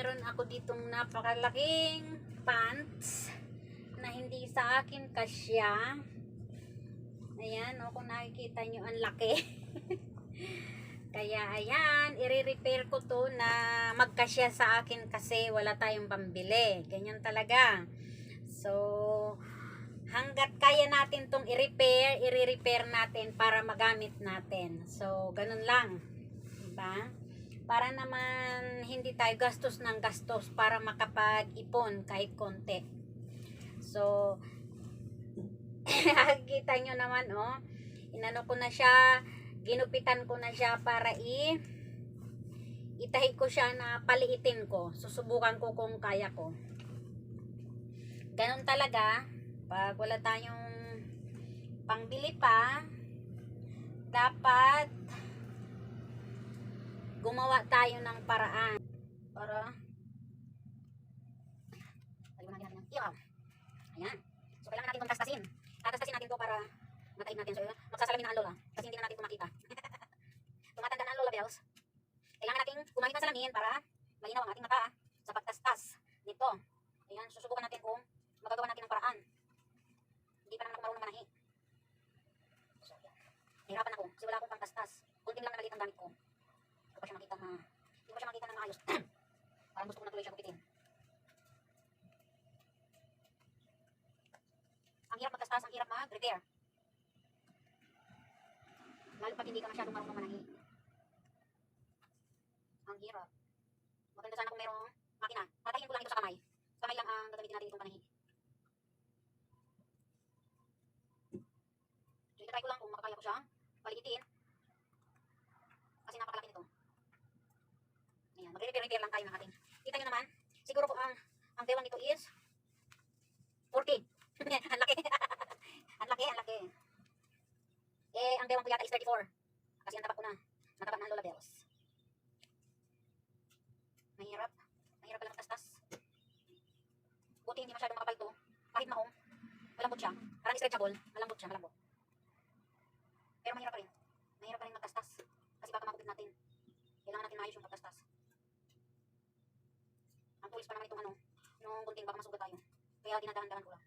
Meron ako ditong napakalaking pants na hindi sa akin kasya. Ayan, o kung nakikita nyo, ang laki. Kaya ayan, i-repair ko to na magkasya sa akin kasi wala tayong pambili. Ganyan talaga. So, hanggat kaya natin tong i-repair, i-repair natin para magamit natin. So, ganun lang. Diba? Para naman hindi tayo gastos ng gastos para makapag-ipon kahit konti. So, kita nyo naman, oh. Inano ko na siya, ginupitan ko na siya para i itahi ko siya na paliitin ko. Susubukan ko kung kaya ko. Ganun talaga. Pag wala tayong pangbili pa, dapat gumawa tayo ng paraan para Taliwan natin ng iyaw. Ayan. So, kailangan natin itong tastasin. Tatastasin natin to para matayin natin. So, magsasalamin na ang lola. Kasi hindi na natin ito makita. Tumatanda na ang lola bells. Kailangan natin gumamit ng salamin para malinaw ang ating mata sa pagtastas nito. Ayan, susubukan natin kung magagawa natin ng paraan. Hindi pa naman ako marunong manahi. So, yan. Nahirapan ako kasi wala akong pangtastas. Kunting lang na maliit ang gamit ko. Ko siya makita na hindi ko siya makita na maayos. Parang gusto ko na tuloy siya gupitin. Ang hirap magtastas, ang hirap mag-repair. Lalo pag hindi ka masyadong marunong manahi. Ang hirap. Maganda sana kung merong makina. Tatayin ko lang ito sa kamay. Kamay lang ang gagamitin natin itong panahi. So, itatry ko lang kung makakaya ko siya. Paligitin. Kasi napakalaki nito. Ayan, magre-repair lang tayo ng ating. Kita nyo naman, siguro kung ang, ang bewang nito is 40. ang laki. ang laki, ang laki. Eh, ang bewang ko yata is 34. Kasi ang taba ko na. Mataba na ang Lola Bells. Mahirap. Mahirap pala magtastas. Buti hindi masyadong makapal to. Kahit maong, malambot siya. Parang stretchable. Malambot siya, malambot. Pero mahirap pa rin. Mahirap pa rin magtastas. Kasi baka makupit natin. Kailangan natin maayos yung pagtastas. Tools pa naman itong ano, yung gunting baka masugat tayo. Kaya dinadahan-dahan ko lang.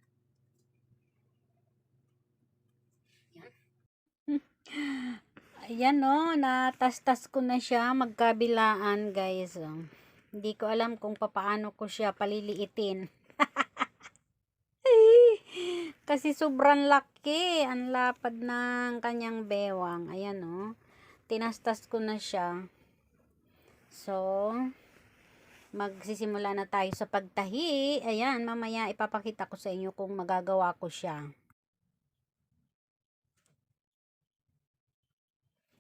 Ayan no, natastas ko na siya magkabilaan guys. Oh. Hindi ko alam kung papaano ko siya paliliitin. Kasi sobrang laki. Ang lapad ng kanyang bewang. Ayan oh. Tinastas ko na siya. So, magsisimula na tayo sa pagtahi. Ayan, mamaya ipapakita ko sa inyo kung magagawa ko siya.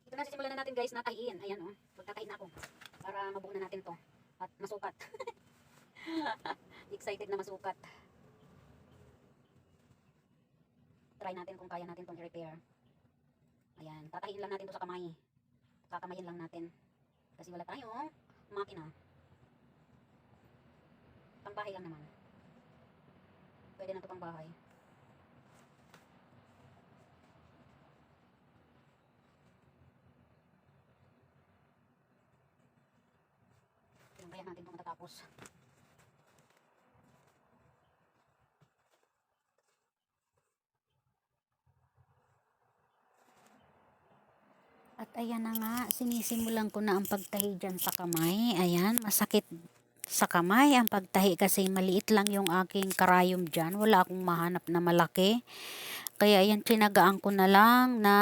Ito na, sisimulan na natin guys na tahiin. Ayan o, oh. magtatahi na ako. Para mabuo na natin to. At masukat. Excited na masukat. Try natin kung kaya natin itong i-repair. Ayan, tatahiin lang natin to sa kamay. Kakamayin lang natin. Kasi wala tayong makina. Pangbahay lang naman. Pwede na to pangbahay. Tinambayan natin itong matatapos. At ayan na nga, sinisimulan ko na ang pagtahi dyan sa kamay. Ayan, masakit sa kamay ang pagtahi kasi maliit lang yung aking karayom dyan. Wala akong mahanap na malaki. Kaya ayan, tinagaan ko na lang na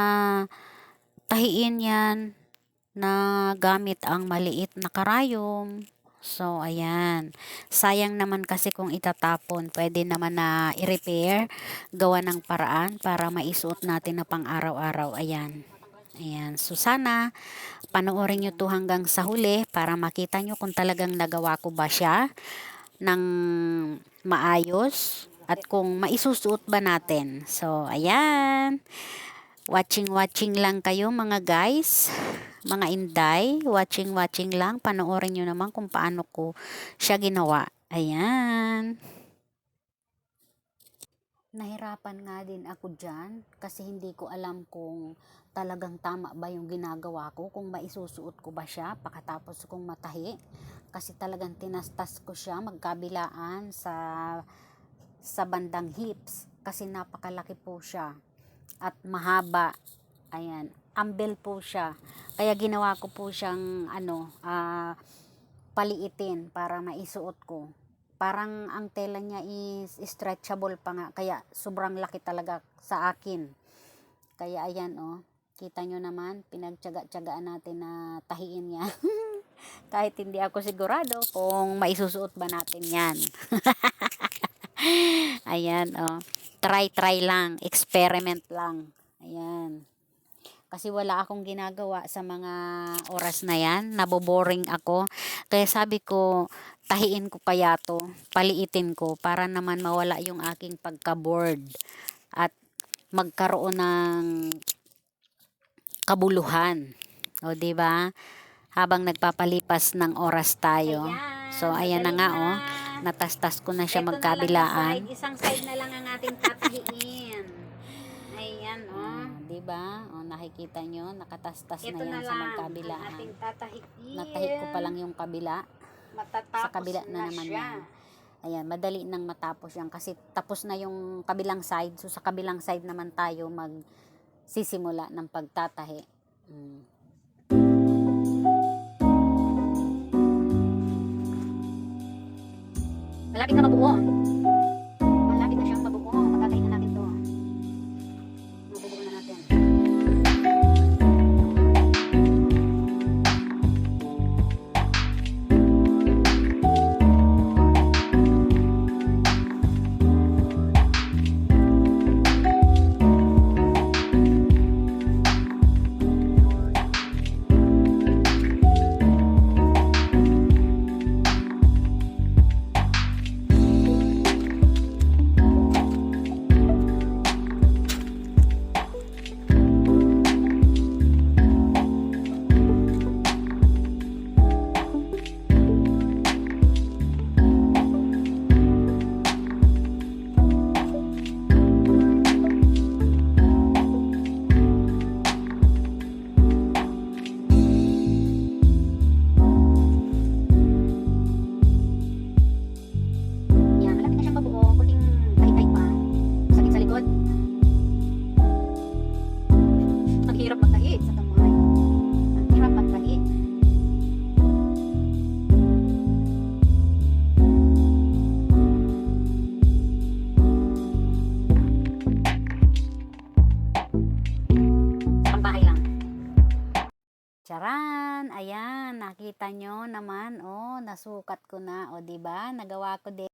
tahiin yan na gamit ang maliit na karayom. So, ayan. Sayang naman kasi kung itatapon, pwede naman na i-repair, gawa ng paraan para maisuot natin na pang araw-araw. Ayan. Ayan. So, sana panoorin nyo to hanggang sa huli para makita nyo kung talagang nagawa ko ba siya ng maayos at kung maisusuot ba natin. So, ayan. Watching-watching lang kayo mga guys mga inday, watching-watching lang, panoorin nyo naman kung paano ko siya ginawa. Ayan. Nahirapan nga din ako dyan kasi hindi ko alam kung talagang tama ba yung ginagawa ko, kung maisusuot ko ba siya pakatapos kong matahi. Kasi talagang tinastas ko siya magkabilaan sa sa bandang hips kasi napakalaki po siya at mahaba. Ayan, ambel po siya. Kaya ginawa ko po siyang ano, ah, paliitin para maisuot ko. Parang ang tela niya is stretchable pa nga. Kaya sobrang laki talaga sa akin. Kaya ayan oh, kita nyo naman, pinagtyaga-tyagaan natin na tahiin niya. Kahit hindi ako sigurado kung maisusuot ba natin yan. ayan oh, try-try lang, experiment lang. Ayan. Kasi wala akong ginagawa sa mga oras na yan. Naboboring ako. Kaya sabi ko, tahiin ko kaya to, paliitin ko para naman mawala yung aking pagka-bored at magkaroon ng kabuluhan. O, di ba? Habang nagpapalipas ng oras tayo. So, ayan na nga, oh. Natastas ko na siya Ito na magkabilaan. yung side. Isang side na lang ang ating tatahiin. Ayan, oh. Ah, di ba? O, nakikita nyo, nakatastas Ito na na yan sa lang ang magkabilaan. ating tatahiin. Natahi ko pa lang yung kabila. Matatapos sa kabila na, na, naman siya. yan. Ayan, madali nang matapos yan kasi tapos na yung kabilang side. So, sa kabilang side naman tayo mag sisimula ng pagtatahi. Mm. Malapit na mabuo. Malapit na siyang mabuo. Matatayin na natin Charan! Ayan, nakita nyo naman, oh, nasukat ko na, o, di ba? Nagawa ko din.